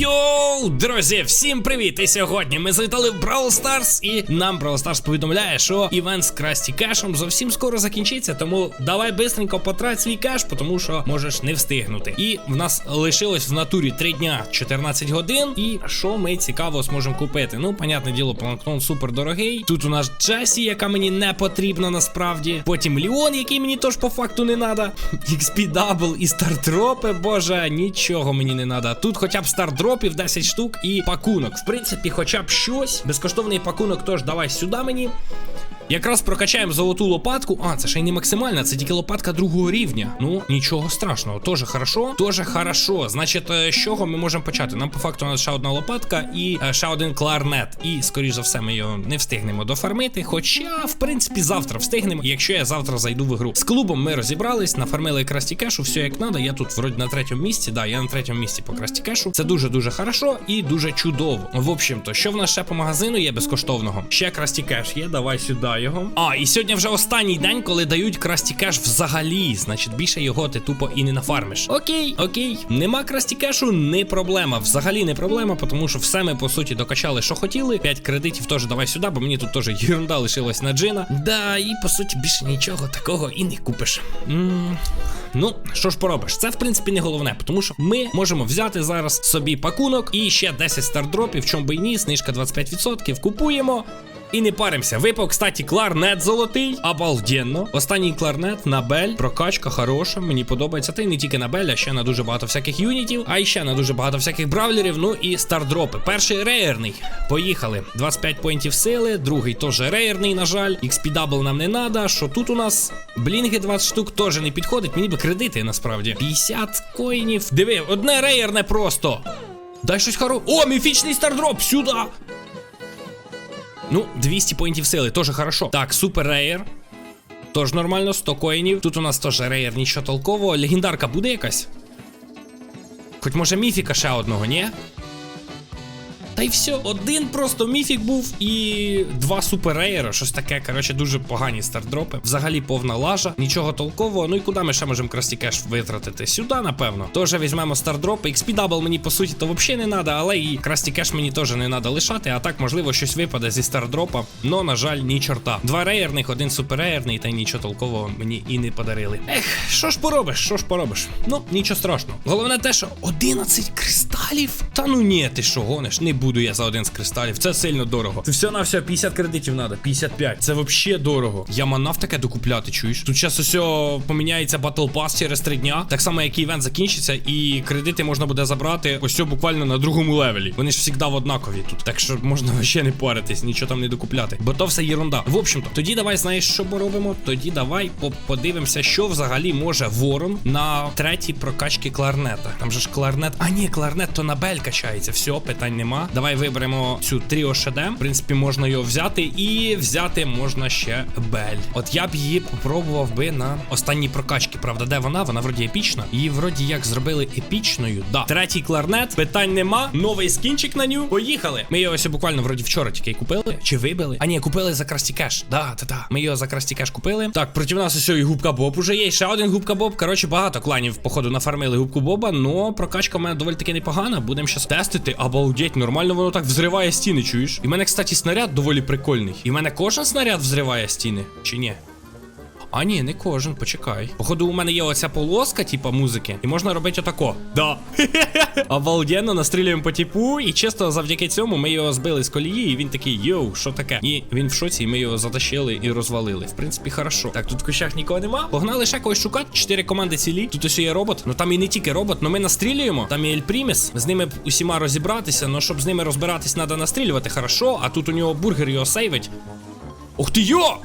Йоу, друзі, всім привіт! І сьогодні ми завітали в Brawl Stars і нам Brawl Stars повідомляє, що івент з Красті Кешем зовсім скоро закінчиться, тому давай бистренько потрать свій кеш, тому що можеш не встигнути. І в нас лишилось в натурі 3 дня 14 годин. І що ми цікаво зможемо купити? Ну, понятне діло, планктон супер дорогий. Тут у нас Джесі, яка мені не потрібна насправді. Потім Ліон, який мені теж по факту не треба. XP Double і стартропи, боже, нічого мені не треба. Тут хоча б стардропів 10 штук і пакунок. В принципі, хоча б щось. Безкоштовний пакунок, тож давай сюди мені. Якраз прокачаємо золоту лопатку. А, це ще й не максимальна, це тільки лопатка другого рівня. Ну, нічого страшного. Тоже хорошо. Тоже хорошо. Значить, е, з чого ми можемо почати? Нам по факту у нас ще одна лопатка і е, ще один кларнет. І, скоріш за все, ми його не встигнемо дофармити. Хоча, в принципі, завтра встигнемо, якщо я завтра зайду в ігру. З клубом ми розібрались, нафармили красті кешу, все як надо. Я тут вроді на третьому місці. Да, я на третьому місці по красті кешу. Це дуже дуже хорошо і дуже чудово. В общем-то, що в нас ще по магазину є безкоштовного? Ще красті кеш є. Давай сюди його. А, і сьогодні вже останній день, коли дають красті кеш взагалі. Значить, більше його ти тупо і не нафармиш. Окей, окей. Нема красті кешу, не проблема. Взагалі не проблема, тому що все ми по суті докачали, що хотіли. 5 кредитів теж давай сюди, бо мені тут теж єрунда лишилась на джина. Да, і по суті більше нічого такого і не купиш. м Ну, що ж поробиш? Це в принципі не головне, тому що ми можемо взяти зараз собі пакунок і ще 10 стардропів, чому би і ні, знижка 25%. Купуємо. І не паримося. Випав, кстати, кларнет золотий. Обалденно. Останній кларнет на Бель. Прокачка хороша. Мені подобається. Та й не тільки на Бель, а ще на дуже багато всяких юнітів. А ще на дуже багато всяких бравлерів. Ну і стардропи. Перший рейерний. Поїхали. 25 поінтів сили. Другий теж рейерний, на жаль. XP дабл нам не надо. Що тут у нас? Блінги 20 штук теж не підходить. Мені би кредити насправді. 50 коїнів. Диви, одне рейерне просто. Дай щось хоро. О, міфічний стардроп! Сюди! Ну, 200 поінтів сили, теж хорошо. Так, супер рейер. Тож нормально, 100 коїнів. Тут у нас теж рейер, нічого толкового. Легендарка буде якась? Хоч може міфіка ще одного, ні? Та й все, один просто міфік був і два супер рейера, щось таке, коротше, дуже погані стардропи. Взагалі повна лажа, нічого толкового. Ну і куди ми ще можемо красті кеш витратити? Сюди, напевно. Теж візьмемо стардропи. XP Double мені по суті то взагалі не треба, але і красті кеш мені теж не треба лишати. А так, можливо, щось випаде зі стардропа. Но, на жаль, ні чорта. Два рейерних, один суперрейерний, та й нічого толкового мені і не подарили. Ех, що ж поробиш, що ж поробиш? Ну, нічого страшного. Головне те, що 11 кристалів? Та ну ні, ти що гониш? Не буду я за один з кристалів. Це сильно дорого. Це все на все 50 кредитів треба. 55. Це взагалі дорого. Я манав таке докупляти, чуєш? Тут зараз усе поміняється Battle Pass через 3 дня. Так само, як і івент закінчиться, і кредити можна буде забрати ось буквально на другому левелі. Вони ж завжди однакові тут. Так що можна вообще не паритись, нічого там не докупляти. Бо то все єрунда. В общем-то, тоді давай знаєш, що ми робимо. Тоді давай подивимося, що взагалі може ворон на третій прокачці кларнета. Там же ж кларнет. А ні, кларнет то на бель качається. Все, питань нема. Давай виберемо цю тріо ШД. В принципі, можна його взяти, і взяти можна ще бель. От я б її попробував би на останній прокачці. Правда, де вона? Вона вроді епічна. Її вроді як зробили епічною. Да. Третій кларнет, питань нема. Новий скінчик на ню. Поїхали. Ми його ось буквально вроді вчора тільки купили. Чи вибили? А ні, купили за красті кеш. Да, та та. Ми його за красті кеш купили. Так, проти нас ось і губка Боб уже є. Ще один губка Боб. Коротше, багато кланів, походу, нафармили губку Боба. Но прокачка в мене доволі таки непогана. Будемо щас тестити. Обалдеть, нормально воно так взриває стіни, чуєш? І в мене, кстати, снаряд доволі прикольний. І в мене кожен снаряд взриває стіни, чи ні? А ні, не кожен, почекай. Походу, у мене є оця полоска, типа музики, і можна робити отако. Да. Обалденно, настрілюємо по типу, і чисто завдяки цьому ми його збили з колії, і він такий, йоу, що таке? І він в шоці, і ми його затащили і розвалили. В принципі, хорошо. Так, тут в кущах нікого нема. Погнали ще когось шукати. Чотири команди цілі. Тут ось є робот. Ну там і не тільки робот, але ми настрілюємо. Там є Ельпріміс. З ними усіма розібратися, але щоб з ними розбиратись, треба настрілювати хорошо. А тут у нього бургер його сейвить. Ух ти йо!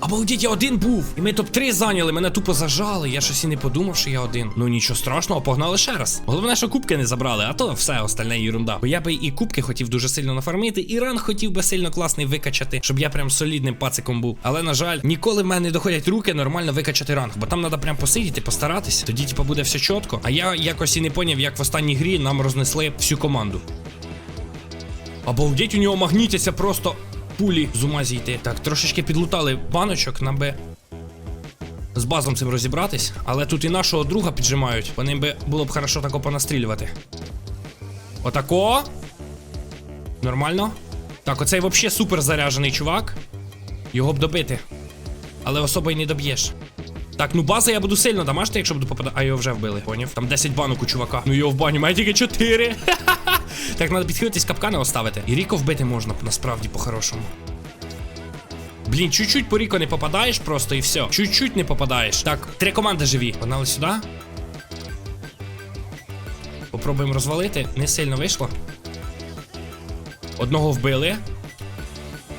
Обалдіть, я один був. І ми топ-3 зайняли, мене тупо зажали. Я щось і не подумав, що я один. Ну нічого страшного, погнали ще раз. Головне, що кубки не забрали, а то все остальне ерунда. Бо я би і кубки хотів дуже сильно нафармити, і ран хотів би сильно класний викачати, щоб я прям солідним пациком був. Але на жаль, ніколи в мене не доходять руки нормально викачати ранг, бо там треба прям посидіти, постаратися. Тоді, типу, буде все чітко. А я якось і не поняв, як в останній грі нам рознесли всю команду. Обалдеть, у нього магнітяться просто пулі з ума зійти. Так, трошечки підлутали баночок на Б. З базом цим розібратись, але тут і нашого друга піджимають. По ним би було б хорошо тако понастрілювати. Отако. Нормально. Так, оцей взагалі супер заряжений чувак. Його б добити. Але особо й не доб'єш. Так, ну база я буду сильно дамажити, якщо буду попадати. А його вже вбили, поняв? Там 10 банок у чувака. Ну його в баню, має тільки 4. Так, треба підхилитись капкани оставити. І Ріко вбити можна насправді по-хорошому. Блін, чуть-чуть по Ріко не попадаєш просто і все. Чуть-чуть не попадаєш. Так, три команди живі. Погнали сюди. Попробуємо розвалити. Не сильно вийшло. Одного вбили.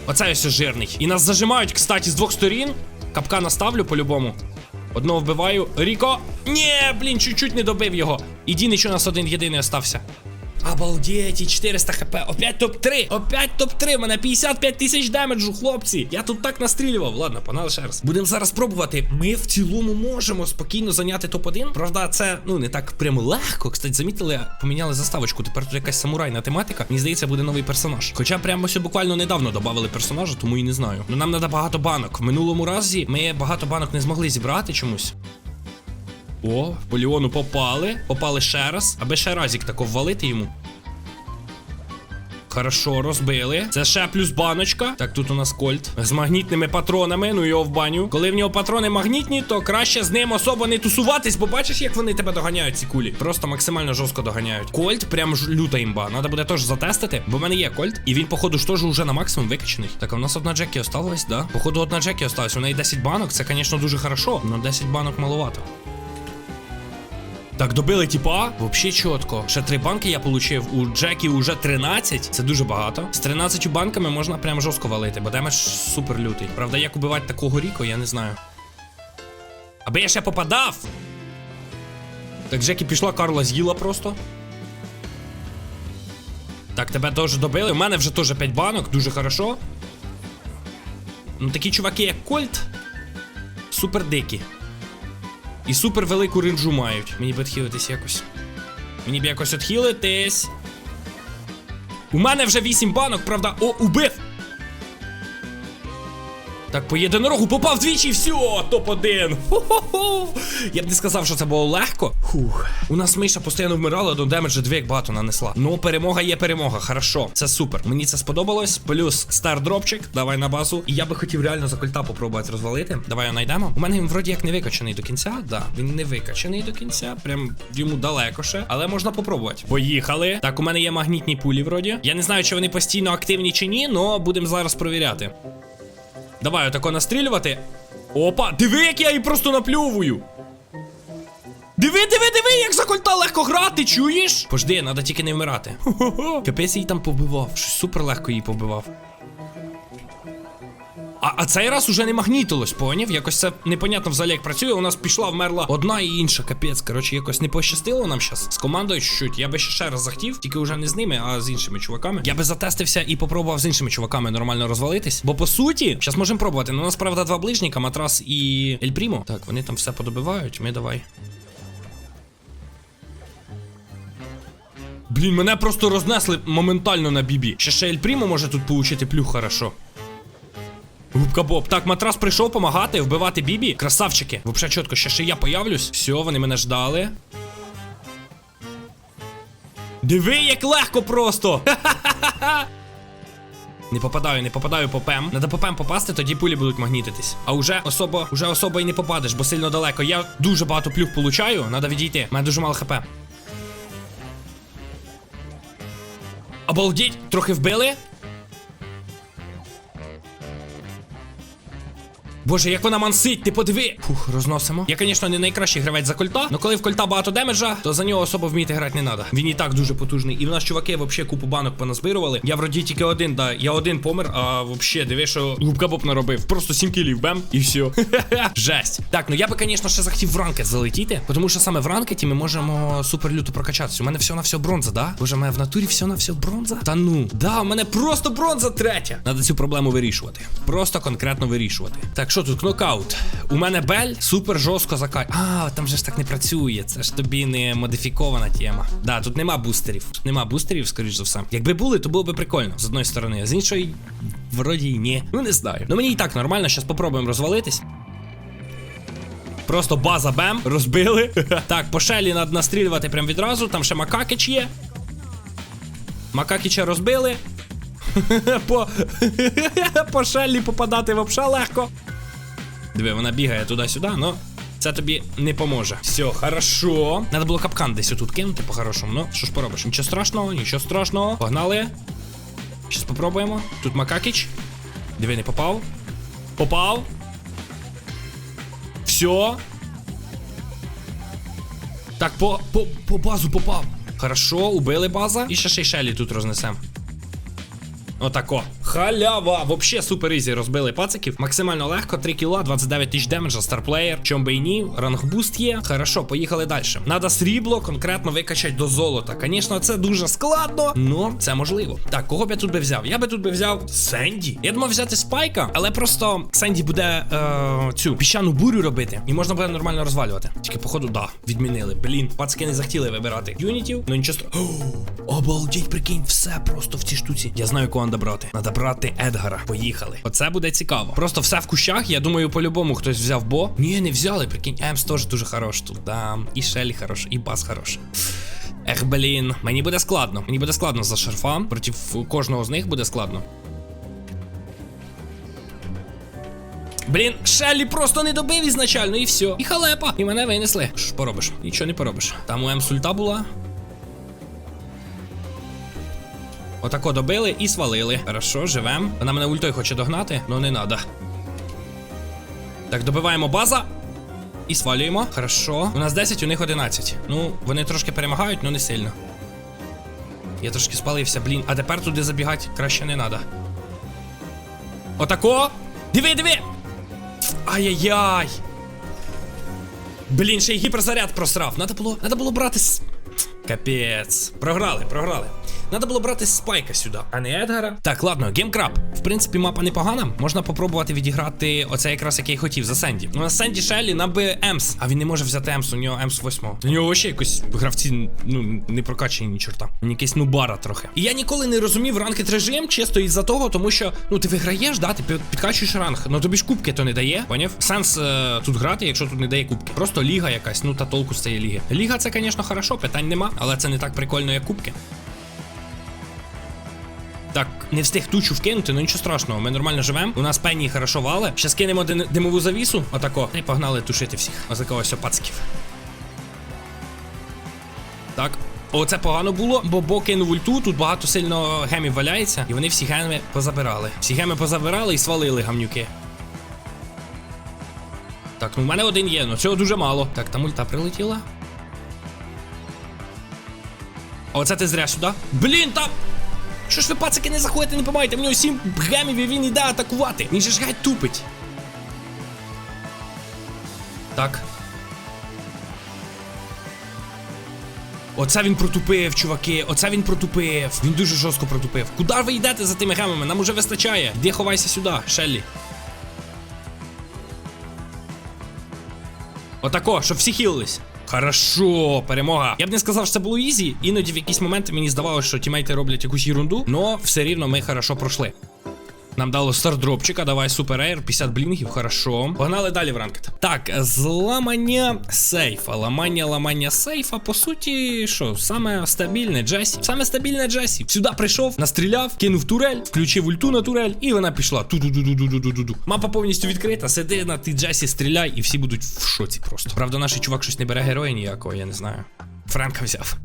Оце ось жирний. І нас зажимають, кстати, з двох сторін. Капкана ставлю по-любому. Одного вбиваю. Ріко. Ні, блін, чуть-чуть не добив його. Іди, нічого, у нас один єдиний остався. Обалдеть, і 400 хп. Опять топ-3. Опять топ-3. У мене 55 тисяч демеджу, хлопці. Я тут так настрілював. Ладно, погнали ще раз. Будемо зараз пробувати. Ми в цілому можемо спокійно зайняти топ-1. Правда, це ну не так прямо легко. Кстати, замітили, поміняли заставочку. Тепер тут якась самурайна тематика. Мені здається, буде новий персонаж. Хоча прямо ось буквально недавно додали персонажа, тому і не знаю. Ну нам треба багато банок. В минулому разі ми багато банок не змогли зібрати чомусь. О, по Ліону попали. Попали ще раз. Аби ще разік тако ввалити йому. Хорошо, розбили. Це ще плюс баночка. Так, тут у нас кольт з магнітними патронами. Ну його в баню. Коли в нього патрони магнітні, то краще з ним особо не тусуватись, бо бачиш, як вони тебе доганяють, ці кулі. Просто максимально жорстко доганяють. Кольт, прям ж люта імба. Надо буде теж затестити, бо в мене є кольт. І він, походу, ж теж уже на максимум викачаний. Так, а у нас одна Джекі осталась, да? Походу, одна Джекі осталась. У неї 10 банок. Це, звісно, дуже хорошо. але 10 банок маловато. Так, добили тіпа. Вообще чітко. Ще три банки я получив. У Джекі уже 13. Це дуже багато. З 13 банками можна прям жорстко валити, бо демедж супер лютий. Правда, як убивати такого ріко, я не знаю. Аби я ще попадав. Так, Джекі пішла, Карла з'їла просто. Так, тебе теж добили. У мене вже теж 5 банок, дуже хорошо. Ну, такі чуваки, як Кольт, супер дикі. І супер велику ринджу мають. Мені б відхилитись якось. Мені б якось відхилитись. У мене вже 8 банок, правда. О, убив! Так, по єдинорогу попав двічі, все, топ-1. Я б не сказав, що це було легко. Фух. У нас Миша постійно вмирала, до демеджа дві як багато нанесла. Ну, перемога є перемога, хорошо. Це супер. Мені це сподобалось. Плюс стардропчик, давай на базу. І я би хотів реально за кольта попробувати розвалити. Давай його знайдемо. У мене він вроді як не викачаний до кінця. Да, він не викачаний до кінця. Прям йому далеко ще. Але можна попробувати. Поїхали. Так, у мене є магнітні пулі, вроді. Я не знаю, чи вони постійно активні чи ні, але будемо зараз провіряти. Давай отако настрілювати. Опа, диви, як я її просто наплювую. Диви, диви, диви, як за кольта легко грати, чуєш? Пожди, треба тільки не вмирати. Хо-хо-хо. Капець її там побивав. Щось супер легко її побивав. А, а цей раз уже не магнітилось, поняв? Якось це непонятно взагалі як працює. У нас пішла, вмерла одна і інша. Капець. Коротше, якось не пощастило нам щас. З командою чуть-чуть. Я би ще ще раз захотів, тільки вже не з ними, а з іншими чуваками. Я би затестився і попробував з іншими чуваками нормально розвалитись. Бо по суті, зараз можемо пробувати. Ну, у нас правда два ближніка, матрас і Ель Прімо. Так, вони там все подобивають. Ми давай. Блін, мене просто рознесли моментально на бібі. Ще ще Ель Прімо може тут получити плюх хорошо. Губка Боб. Так, матрас прийшов помагати, вбивати Бібі. Красавчики. Взагалі чітко, ще ще я появлюсь. Все, вони мене ждали. Диви, як легко просто! Не попадаю, не попадаю по пем. Надо по пем попасти, тоді пулі будуть магнітитись. А уже особо, уже особо і не попадеш, бо сильно далеко. Я дуже багато плюх получаю, надо відійти. У мене дуже мало хп. Обалдіть, трохи вбили. Боже, як вона мансить, ти подиви. Фух, розносимо. Я, звісно, не найкращий гравець за кольта, але коли в кольта багато демеджа, то за нього особо вміти грати не треба. Він і так дуже потужний. І в нас чуваки взагалі купу банок поназбирували. Я вроді тільки один, да. Я один помер, а взагалі, диви, що губка Боб наробив. Просто 7 кілів, бем, і все. Жесть. Так, ну я би, звісно, ще захотів в ранкет залетіти, тому що саме в ранкеті ми можемо супер люто прокачатися. У мене все на все бронза, да? Боже, у мене в натурі все на все бронза. Та ну, да, у мене просто бронза третя. Надо цю проблему вирішувати. Просто конкретно вирішувати. Так, що тут? Кнокаут. У мене бель супер жорстко закай. А, там же ж так не працює. Це ж тобі не модифікована тема. Да, тут нема бустерів. Нема бустерів, скоріш за все. Якби були, то було б прикольно з одної сторони, а з іншої, вроді й ні. Ну не знаю. Ну мені і так нормально, зараз попробуємо розвалитись. Просто база бем, розбили. так, по шелі треба настрілювати прям відразу. Там ще макакич є. Макакіча розбили. По, по шеллі попадати вообще легко. Диви, вона бігає туди-сюди, но це тобі не поможе. Все, хорошо. Надо було капкан десь отут кинути по-хорошому. Ну, що ж поробиш? Нічого страшного, нічого страшного. Погнали. Щас попробуємо. Тут Макакіч. Диви, не попав. Попав. Все. Так, по, по, по базу попав. Хорошо, убили база. І ще ще й шелі тут рознесем. Отако. Халява! Вообще супер ізі розбили пациків. Максимально легко, 3 кіла, 29 тисяч демеджа, старплеєр. Чом би і ні, рангбуст є. Хорошо, поїхали далі. Надо срібло конкретно викачати до золота. Звісно, це дуже складно, але це можливо. Так, кого б я тут би взяв? Я би тут би взяв Сенді. Я думав взяти спайка, але просто Сенді буде е, цю піщану бурю робити, і можна буде нормально розвалювати. Тільки, походу, да, відмінили. Блін, пацки не захотіли вибирати юнітів, ну нічого. Обалдіть, прикинь, все просто в цій штуці. Я знаю, кого треба брати. Надо брати Едгара. Поїхали. Оце буде цікаво. Просто все в кущах. Я думаю, по-любому хтось взяв бо. Ні, не взяли. Прикинь, Емс теж дуже хорош тут. Да. І Шелі хорош, і бас хорош. Ех, блін, мені буде складно. Мені буде складно за шерфа. Проти кожного з них буде складно. Блін, Шеллі просто не добив ізначально, і все. І халепа. І мене винесли. Що поробиш? Нічого не поробиш. Там у Емс ульта була. Отако добили і свалили. Хорошо, живем. Вона мене ультою хоче догнати, але не надо. Так, добиваємо база. І свалюємо. Хорошо. У нас 10, у них 11. Ну, вони трошки перемагають, але не сильно. Я трошки спалився, блін. А тепер туди забігати краще не надо. Отако. Диви, диви! Ай-яй-яй! Блін, ще й гіперзаряд просрав. Надо було, надо було брати. Капець. Програли, програли. Надо було брати спайка сюди, а не Едгара. Так, ладно, геймкраб. В принципі, мапа непогана. Можна попробувати відіграти оце якраз який хотів за Сенді. Ну, на Сенді Шеллі нам би Емс. А він не може взяти Емс, у нього Емс 8. У нього ще якось гравці ну не прокачані ні чорта. Він якийсь нубара трохи. І я ніколи не розумів ранкет режим, чисто із-за того, тому що ну ти виграєш, да, ти підкачуєш ранг. Ну тобі ж кубки то не дає. Поняв? Сенс е, тут грати, якщо тут не дає кубки. Просто ліга якась, ну та толку з цієї ліги. Ліга це, звісно, хорошо, питань нема, але це не так прикольно, як кубки. Так, не встиг тучу вкинути, ну нічого страшного, ми нормально живемо. У нас пенні хорошо вали. Щас кинемо дин- димову завісу, отако. І погнали тушити всіх. Отако ось пацків. Так. Оце погано було, бо Бо кинув ульту, тут багато сильно гемів валяється, і вони всі геми позабирали. Всі геми позабирали і свалили гамнюки. Так, ну в мене один є, ну цього дуже мало. Так, там ульта прилетіла. Оце ти зря сюди. Блін, там. Що ж ви пацики не заходите, не помаєте? В нього сім гемів і він іде атакувати. Він же ж геть тупить. Так. Оце він протупив, чуваки. Оце він протупив. Він дуже жорстко протупив. Куди ви йдете за тими гемами? Нам уже вистачає. Іди ховайся сюди, Шеллі. Отако, щоб всі хілились. Хорошо, перемога. Я б не сказав, що це було ізі. Іноді в якісь моменти мені здавалося, що тімейти роблять якусь ерунду, але все рівно ми хорошо пройшли. Нам дало стардропчика, давай супер ейр, 50 блінгів, хорошо. Погнали далі в ранкет. Так, зламання сейфа. Ламання, ламання сейфа. По суті, що, саме стабільне Джесі. Саме стабільне Джесі. Сюди прийшов, настріляв, кинув турель, включив ульту на турель, і вона пішла. Ту-ду-ду-ду-ду-ду-ду. Мапа повністю відкрита, сиди на ти Джесі, стріляй, і всі будуть в шоці просто. Правда, наш чувак щось не бере героя ніякого, я не знаю. Френка взяв.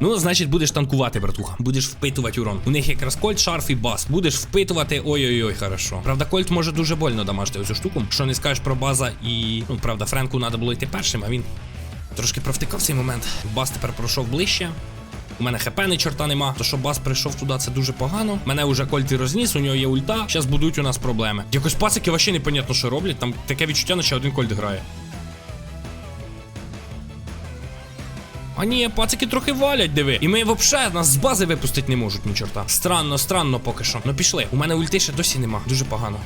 Ну, значить, будеш танкувати, братуха. Будеш впитувати урон. У них якраз кольт, шарф і бас. Будеш впитувати. Ой-ой-ой, хорошо. Правда, кольт може дуже больно дамажити оцю штуку. Що не скажеш про база і. Ну, правда, Френку треба було йти першим, а він трошки провтикав цей момент. Бас тепер пройшов ближче. У мене хп не чорта нема. То що бас прийшов туди, це дуже погано. Мене вже кольт і розніс, у нього є ульта. Зараз будуть у нас проблеми. Якось пацики вообще непонятно, що роблять. Там таке відчуття, наче один кольт грає. А ні, пацики трохи валять, диви. І ми взагалі нас з бази випустити не можуть, ні чорта. Странно, странно поки що. Ну пішли. У мене ульти ще досі нема. Дуже погано.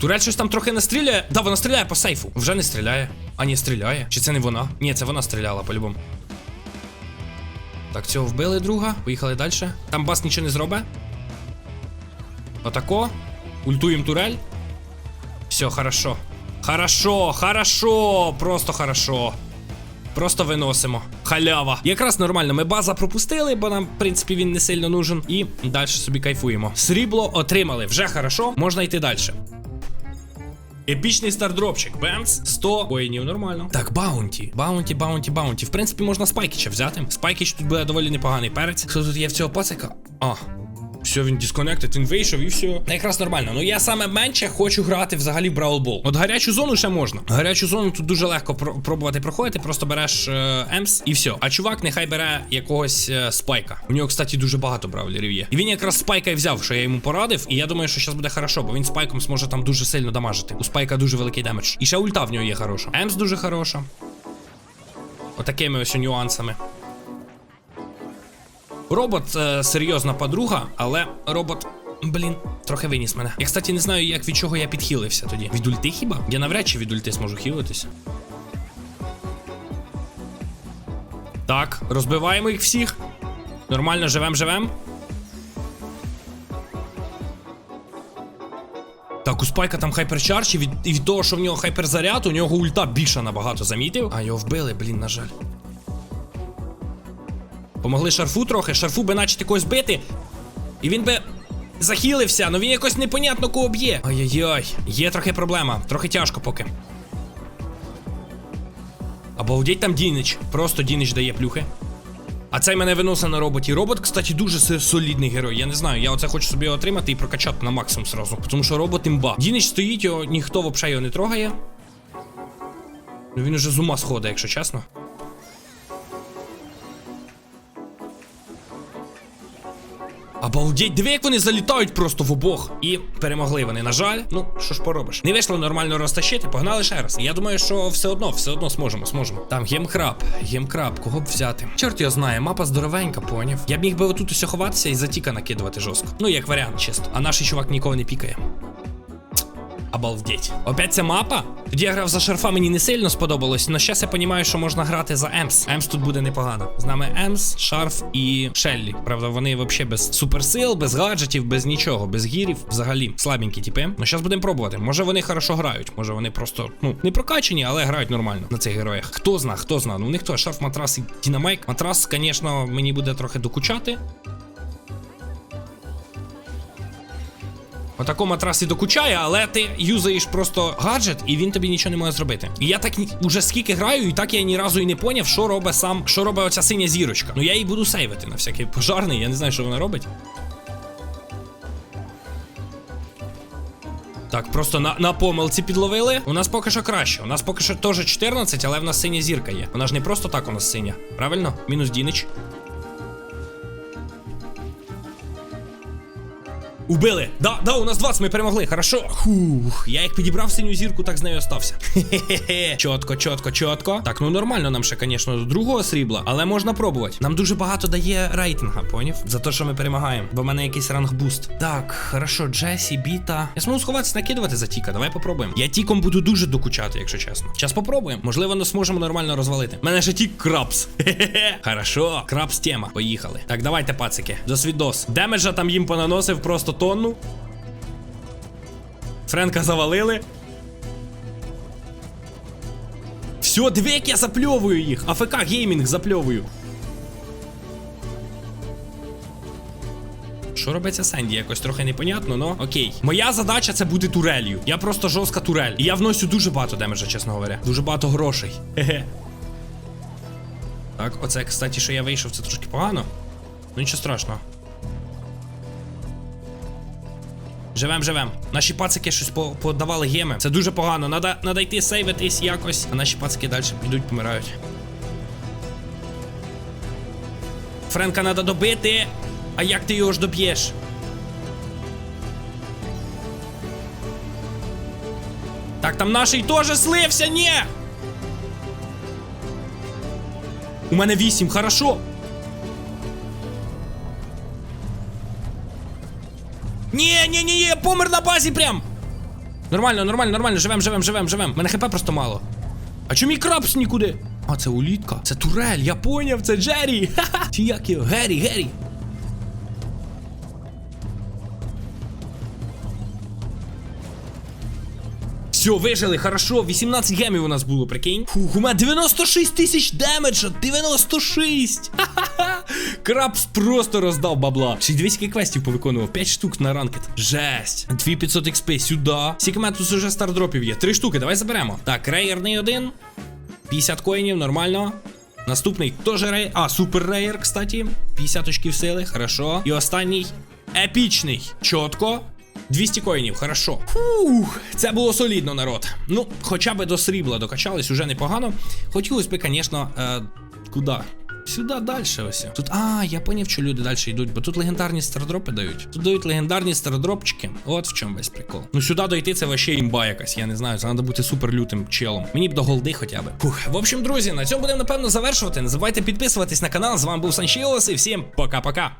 Турель щось там трохи не стріляє. Да, вона стріляє по сейфу. Вже не стріляє. А ні, стріляє. Чи це не вона? Ні, це вона стріляла по-любому. Так, цього вбили друга. Поїхали далі. Там бас нічого не зробить. Отако. Ультуємо турель. Все, хорошо. Хорошо, хорошо, просто хорошо. Просто виносимо. Халява. Якраз нормально. Ми база пропустили, бо нам, в принципі, він не сильно нужен. І далі собі кайфуємо. Срібло отримали. Вже хорошо. Можна йти далі. Епічний стардропчик. Бемс. 100 коїнів, нормально. Так, баунті. Баунті, баунті, баунті. В принципі, можна спайкіча взяти. Спайкіч тут буде доволі непоганий перець. Що тут є в цього пацика? А. Все, він дисконектед, він вийшов і все. Та якраз нормально. Ну я саме менше хочу грати взагалі в Brawl Ball. От гарячу зону ще можна. Гарячу зону тут дуже легко про- пробувати проходити. Просто береш е, Емс і все. А чувак нехай бере якогось е, спайка. У нього, кстати, дуже багато бравлерів є. І він якраз спайка і взяв, що я йому порадив. І я думаю, що зараз буде хорошо, бо він спайком зможе там дуже сильно дамажити. У спайка дуже великий демедж. І ще ульта в нього є хороша. Емс дуже хороша. Отакими ось нюансами. Робот е, серйозна подруга, але робот. Блін, трохи виніс мене. Я, кстати, не знаю, як від чого я підхилився тоді. Від ульти хіба? Я навряд чи від ульти зможу хилитися. Так, розбиваємо їх всіх. Нормально, живем, живем. Так, у спайка там хайперчарж, і від, і від того, що в нього хайперзаряд, у нього ульта більша набагато замітив. А його вбили, блін, на жаль. Помогли шарфу трохи, шарфу би наче когось бити. І він би захилився, але він якось непонятно кого б'є. Ай-яй-яй, є трохи проблема, трохи тяжко поки. Обалдеть там Дінич. Просто Дінич дає плюхи. А цей мене виносить на роботі. Робот, кстати, дуже солідний герой. Я не знаю, я оце хочу собі отримати і прокачати на максимум сразу. Тому що робот імба. Дінич стоїть, його ніхто взагалі його не трогає. Ну він уже з ума сходить, якщо чесно. Обалдеть, диви, як вони залітають просто в обох. І перемогли вони. На жаль, ну що ж поробиш. Не вийшло нормально розтащити, погнали ще раз. Я думаю, що все одно, все одно зможемо, зможемо. Там гемкраб, гемкраб, кого б взяти? Чорт його знає, мапа здоровенька, поняв. Я б міг би отут усе ховатися і затіка накидувати жорстко. Ну, як варіант, чисто. А наш чувак нікого не пікає. Обалдеть. Опять ця мапа? Тоді я грав за шарфа, мені не сильно сподобалось, але зараз я розумію, що можна грати за Емс. Емс тут буде непогано. З нами Емс, Шарф і Шеллі. Правда, вони взагалі без суперсил, без гаджетів, без нічого, без гірів. Взагалі слабенькі типи. Ну зараз будемо пробувати. Може вони хорошо грають, може вони просто ну не прокачені, але грають нормально на цих героях. Хто зна, хто зна. Ну у них то шарф, матрас і дінамайк. Матрас, звісно, мені буде трохи докучати. Отако матрас і докучає, але ти юзаєш просто гаджет, і він тобі нічого не може зробити. І я так уже скільки граю, і так я ні разу і не поняв, що робить сам, що робить оця синя зірочка. Ну я її буду сейвити на всякий пожарний, я не знаю, що вона робить. Так, просто на, на помилці підловили. У нас поки що краще. У нас поки що теж 14, але в нас синя зірка є. Вона ж не просто так у нас синя. Правильно? Мінус Дінич. Убили! Да, да, у нас 20, ми перемогли. Хорошо. Хух, я як підібрав синю зірку, так з нею остався. Хе-хе-хе. Чотко, чотко, чотко. Так, ну нормально нам ще, звісно, до другого срібла, але можна пробувати. Нам дуже багато дає рейтинга, поняв? За те, що ми перемагаємо. Бо в мене якийсь ранг буст. Так, хорошо, Джесі, біта. Я зможу сховатися, накидувати за Тіка. Давай попробуємо. Я тіком буду дуже докучати, якщо чесно. Зараз попробуємо. Можливо, не зможемо нормально розвалити. Мене ще тік крабс. Хе-хе-хе. Хорошо, крабс тема. Поїхали. Так, давайте, пацики. До свідос. Демеджа там їм понаносив просто тонну. Френка завалили. Все, диви, як я запльовую їх. АФК геймінг запльовую. Що робиться Сенді? Якось трохи непонятно, но окей. Моя задача це бути турелью. Я просто жорстка турель. І я вносю дуже багато демеджа, чесно говоря. Дуже багато грошей. Хе-хе. Так, оце, кстати, що я вийшов, це трошки погано. Ну нічого страшного. Живем, живем. Наші пацики щось по- подавали геми. Це дуже погано. Надо, надо йти сейвитись якось. А наші пацики далі підуть, помирають. Френка треба добити. А як ти його ж доб'єш? Так, там наший теж слився, ні! У мене вісім, хорошо. Ні, ні, ні, я помер на базі прям. Нормально, нормально, нормально, живем, живем, живем, живем. Мене хп просто мало. А чому мій крабс нікуди? А, це улітка. Це турель, я поняв, це Джері. Ха-ха. Чи як його? Геррі, Геррі. Все, вижили, хорошо. 18 гемів у нас було, прикинь. Фух, у мене 96 тисяч демеджа. 96. Ха-ха-ха. Крабс просто роздав бабла. Ще 200 квестів повиконував. 5 штук на ранкет. Жесть. 2500 XP сюди. Тут уже стардропів є? Три штуки, давай заберемо. Так, рейерний один. 50 коїнів, нормально. Наступний теж рейер. А, супер рейер, кстати. 50 очків сили, хорошо. І останній епічний. Чітко. 200 коїнів, хорошо. Фух, це було солідно, народ. Ну, хоча б до срібла докачались уже непогано. Хотілося б, звісно, е, куди? Сюди далі ось. Тут, а, я поняв, що люди далі йдуть, бо тут легендарні стардропи дають. Тут дають легендарні стардропчики. От в чому весь прикол. Ну сюди дойти це ваще імба якась, я не знаю. Це треба бути супер лютим челом. Мені б до голди хоча б. Фух. В общем, друзі, на цьому будемо напевно завершувати. Не забувайте підписуватись на канал. З вами був Санчілос і всім пока-пока.